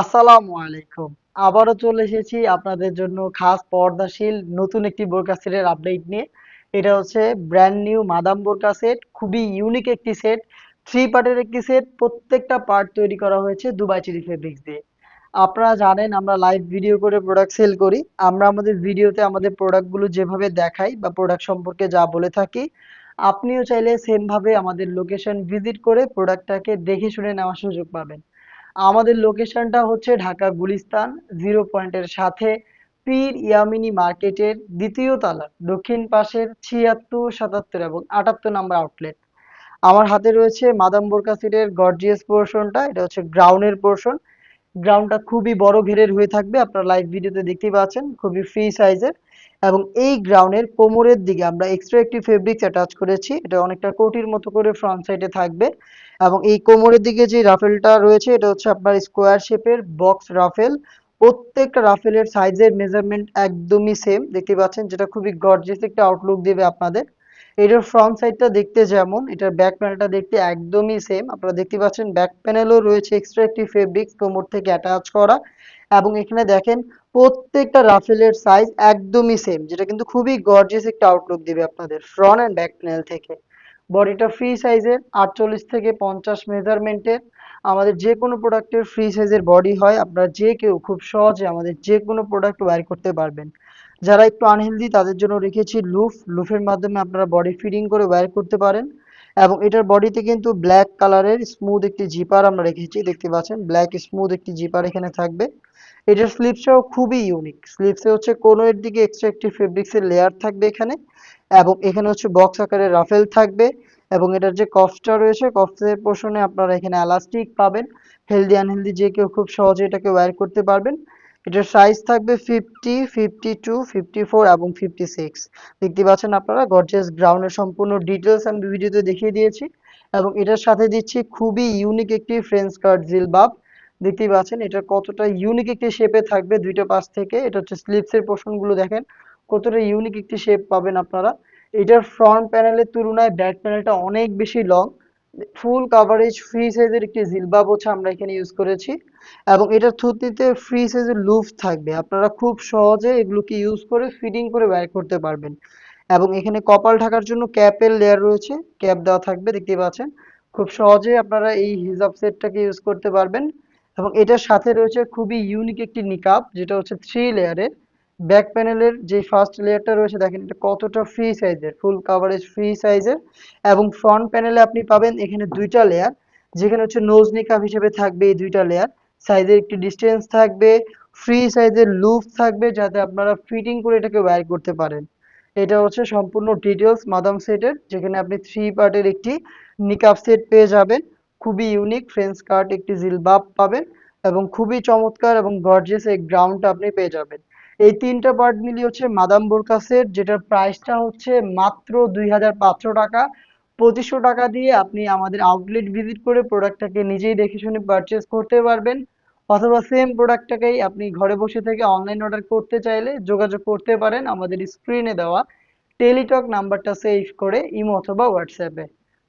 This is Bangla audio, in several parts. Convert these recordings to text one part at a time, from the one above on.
আসসালামু আলাইকুম। আবারও চলে এসেছি আপনাদের জন্য খাস পর্দাশীল নতুন একটি বোরকা সেটের আপডেট নিয়ে। এটা হচ্ছে ব্র্যান্ড নিউ মাদাম বোরকা সেট, খুবই ইউনিক একটি সেট থ্রি পার্টের একটি সেট, প্রত্যেকটা পার্ট তৈরি করা হয়েছে দুবাই চিলি ফেব্রিক্স দিয়ে। আপনারা জানেন আমরা লাইভ ভিডিও করে প্রোডাক্ট সেল করি। আমরা আমাদের ভিডিওতে আমাদের প্রোডাক্টগুলো যেভাবে দেখাই বা প্রোডাক্ট সম্পর্কে যা বলে থাকি, আপনিও চাইলে সেমভাবে আমাদের লোকেশন ভিজিট করে প্রোডাক্টটাকে দেখে শুনে নেওয়ার সুযোগ পাবেন। আমাদের লোকেশনটা হচ্ছে ঢাকা গুলিস্তান জিরো পয়েন্টের সাথে পীর ইয়ামিনি মার্কেটের দ্বিতীয় তালা, দক্ষিণ পাশের ছিয়াত্তর, সাতাত্তর এবং আটাত্তর নাম্বার আউটলেট আমার হাতে রয়েছে মাদাম বোরকা সিটের গর্জিয়াস পোর্শনটা এটা হচ্ছে গ্রাউন্ডের পোর্শন গ্রাউন্ডটা খুবই বড় ঘেরের হয়ে থাকবে। আপনারা লাইভ ভিডিওতে দেখতেই পাচ্ছেন, খুবই ফ্রি সাইজের এবং এই গ্রাউন্ডের কোমরের দিকে আমরা এক্সট্রা একটি ফেব্রিক অ্যাটাচ করেছি। এটা অনেকটা কোটির মতো করে ফ্রন্ট সাইডে থাকবে। এবং এই কোমরের দিকে যে রাফেলটা রয়েছে, এটা হচ্ছে আপনার স্কোয়ার শেপের বক্স রাফেল প্রত্যেকটা রাফেলের সাইজের মেজারমেন্ট একদমই সেম দেখতে পাচ্ছেন, যেটা খুবই গর্জিয়াস একটা আউটলুক দেবে আপনাদের। এটার ফ্রন্ট সাইডটা দেখতে যেমন, এটার ব্যাক প্যানেলটা দেখতে একদমই সেম আপনারা দেখতে পাচ্ছেন ব্যাক প্যানেলও রয়েছে এক্সট্রা একটি ফেব্রিক কোমর থেকে অ্যাটাচ করা। এবং এখানে দেখেন প্রত্যেকটা রাফেলের সাইজ একদমই সেম যেটা কিন্তু খুবই গর্জিয়াস একটা আউটলুক দিবে আপনাদের ফ্রন্ট অ্যান্ড ব্যাক প্যানেল থেকে। বডিটা ফ্রি সাইজের আটচল্লিশ থেকে পঞ্চাশ মেজারমেন্টের আমাদের যে কোনো প্রোডাক্টের ফ্রি সাইজের বডি হয়, আপনারা যে কেউ খুব সহজে আমাদের যে কোনো প্রোডাক্ট ওয়্যার করতে পারবেন। যারা একটু আনহেলদি তাদের জন্য রেখেছি লুফ লুফের মাধ্যমে আপনারা বডি ফিটিং করে ওয়্যার করতে পারেন। এবং এটার বডিতে কিন্তু ব্ল্যাক কালারের স্মুথ একটি জিপার আমরা রেখেছি, দেখতে পাচ্ছেন? ব্ল্যাক স্মুথ একটি জিপার এখানে থাকবে। এটার স্লিপসটাও খুবই ইউনিক স্লিপসে হচ্ছে কোনো এর দিকে এক্সট্রা একটি ফেব্রিক্সের লেয়ার থাকবে এখানে। এবং এখানে হচ্ছে বক্স আকারের রাফেল থাকবে। এবং এটার যে কফসটা রয়েছে কফসের পোর্শনে আপনারা এখানে এলাস্টিক পাবেন। হেলদি আনহেলদি যে কেউ খুব সহজে এটাকে ওয়্যার করতে পারবেন। এটার সাইজ থাকবে fifty fifty two fifty four এবং ফিফটি সিক্স দেখতে পাচ্ছেন আপনারা গর্জিয়াস গ্রাউন্ডের সম্পূর্ণ ডিটেলস আমি ভিডিওতে দেখিয়ে দিয়েছি। এবং এটার সাথে দিচ্ছি খুবই ইউনিক একটি ফ্রেঞ্চ কার্ড জিল জিলবাব দেখতেই পাচ্ছেন, এটা কতটা ইউনিক একটি শেপে থাকবে দুইটা পাশ থেকে। এটা হচ্ছে স্লিপসের পোর্শনগুলো দেখেন, কতটা ইউনিক একটি শেপ পাবেন আপনারা। এটার ফ্রন্ট প্যানেলের তুলনায় ব্যাক প্যানেলটা অনেক বেশি লং ফুল কাভারেজ ফ্রি সাইজের একটি জিলবাব হচ্ছে আমরা এখানে ইউজ করেছি, এবং এটার থুতনিতে ফ্রি সাইজের লুফ থাকবে। আপনারা খুব সহজে এগুলোকে ইউজ করে ফিটিং করে বের করতে পারবেন। এবং এখানে কপাল ঢাকার জন্য ক্যাপের লেয়ার রয়েছে ক্যাপ দেওয়া থাকবে দেখতে পাচ্ছেন। খুব সহজে আপনারা এই হিজাব সেটটাকে ইউজ করতে পারবেন। এবং এটার সাথে রয়েছে খুবই ইউনিক একটি নিকাব যেটা হচ্ছে থ্রি লেয়ারের ব্যাক প্যানেলের যে ফার্স্ট লেয়ারটা রয়েছে, দেখেন এটা কতটা ফ্রি সাইজের ফুল কাভারেজ ফ্রি সাইজের এবং ফ্রন্ট প্যানেলে আপনি পাবেন এখানে দুইটা লেয়ার যেখানে হচ্ছে নোজ নিকাব হিসেবে থাকবে এই দুইটা লেয়ার সাইজের একটি ডিস্টেন্স থাকবে ফ্রি সাইজের লুপ থাকবে, যাতে আপনারা ফিটিং করে এটাকে ওয়্যার করতে পারেন। এটা হচ্ছে সম্পূর্ণ ডিটেলস মাদাম সেটের যেখানে আপনি থ্রি পার্টের একটি নিকাব সেট পেয়ে যাবেন। খুবই ইউনিক ফ্রেঞ্চ কাট একটি জিলবাব পাবেন এবং খুবই চমৎকার এবং গর্জিয়াস এই গ্রাউন্ডটা আপনি পেয়ে যাবেন। এই তিনটা পার্ট মিলিয়ে হচ্ছে মাদাম বোরকা সেট যেটার প্রাইসটা হচ্ছে মাত্র দুই হাজার পাঁচশো টাকা। পঁচিশশো টাকা দিয়ে আপনি আমাদের আউটলেট ভিজিট করে প্রোডাক্টটাকে নিজেই দেখে শুনে পারচেস করতে পারবেন। অথবা সেম প্রোডাক্টটাকেই আপনি ঘরে বসে থেকে অনলাইন অর্ডার করতে চাইলে যোগাযোগ করতে পারেন আমাদের স্ক্রিনে দেওয়া টেলিটক নাম্বারটা সেভ করে ইমো অথবা হোয়াটসঅ্যাপে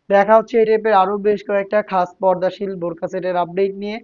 দেখা হচ্ছে এই টাইপের আরও বেশ কয়েকটা খাস পর্দাশীল বোরকা সেটের আপডেট নিয়ে।